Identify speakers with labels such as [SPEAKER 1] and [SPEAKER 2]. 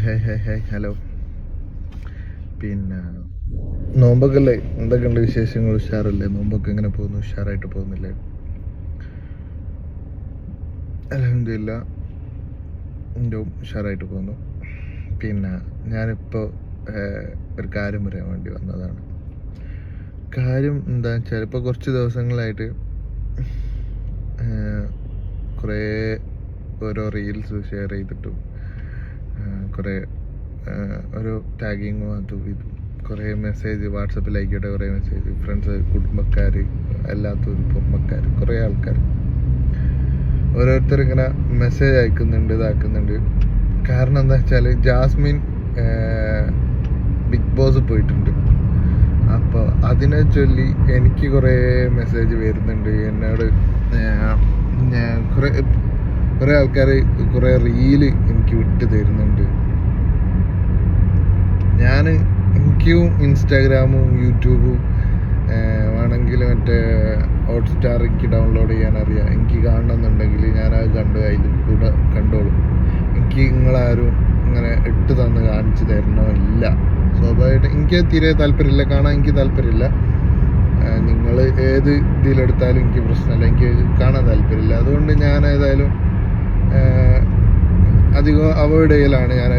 [SPEAKER 1] Hi hi hi hello പിന്നെ നോമ്പൊക്കെ അല്ലേ എന്തൊക്കെയുണ്ട് വിശേഷങ്ങൾ? ഉഷാറല്ലേ? നോമ്പൊക്കെ എങ്ങനെ പോകുന്നു? ഉഷാറായിട്ട് പോകുന്നില്ലേ? അലഹമില്ല എന്റെ ഉഷാറായിട്ട് പോകുന്നു. പിന്നെ ഞാനിപ്പോൾ ഒരു കാര്യം പറയാൻ വേണ്ടി വന്നതാണ്. കാര്യം എന്താ വെച്ചാൽ ഇപ്പോൾ കുറച്ച് ദിവസങ്ങളായിട്ട് കുറേ ഓരോ റീൽസ് ഷെയർ ചെയ്തിട്ടും കുറേ ഒരു ടാഗിങ്ങും അതും ഇതും. കുറേ മെസ്സേജ് വാട്സപ്പിലായിക്കോട്ടെ കുറേ മെസ്സേജ് ഫ്രണ്ട്സ് കുടുംബക്കാർ അല്ലാത്തവർ കുടുംബക്കാർ കുറേ ആൾക്കാർ. ഓരോരുത്തർ ഇങ്ങനെ മെസ്സേജ് അയക്കുന്നുണ്ട് ഇതാക്കുന്നുണ്ട്. കാരണം എന്താ വെച്ചാൽ ജാസ്മിൻ ബിഗ് ബോസ് പോയിട്ടുണ്ട്. അപ്പോൾ അതിനെ ചൊല്ലി എനിക്ക് കുറേ മെസ്സേജ് വരുന്നുണ്ട്. എന്നോട് കുറേ കുറേ ആൾക്കാർ കുറേ റീൽ എനിക്ക് വിട്ട് തരുന്നുണ്ട്. ഞാൻ എനിക്കും ഇൻസ്റ്റാഗ്രാമും യൂട്യൂബും വേണമെങ്കിൽ മറ്റേ ഹോട്ട്സ്റ്റാർ എനിക്ക് ഡൗൺലോഡ് ചെയ്യാൻ അറിയാം എനിക്ക് കാണണമെന്നുണ്ടെങ്കിൽ ഞാൻ അത് കണ്ട് അതിൽ കൂടെ കണ്ടോളും. എനിക്ക് നിങ്ങളാരും ഇങ്ങനെ ഇട്ട് തന്ന് കാണിച്ചു തരണമില്ല. സ്വാഭാവികമായിട്ട് എനിക്ക് തീരെ താല്പര്യമില്ല. കാണാൻ എനിക്ക് താല്പര്യമില്ല. നിങ്ങൾ ഏത് ഇതിലെടുത്താലും എനിക്ക് പ്രശ്നമില്ല. എനിക്ക് കാണാൻ താല്പര്യമില്ല. അതുകൊണ്ട് ഞാൻ ഏതായാലും അധികം അവോയ്ഡ് ചെയ്യലാണ് ഞാൻ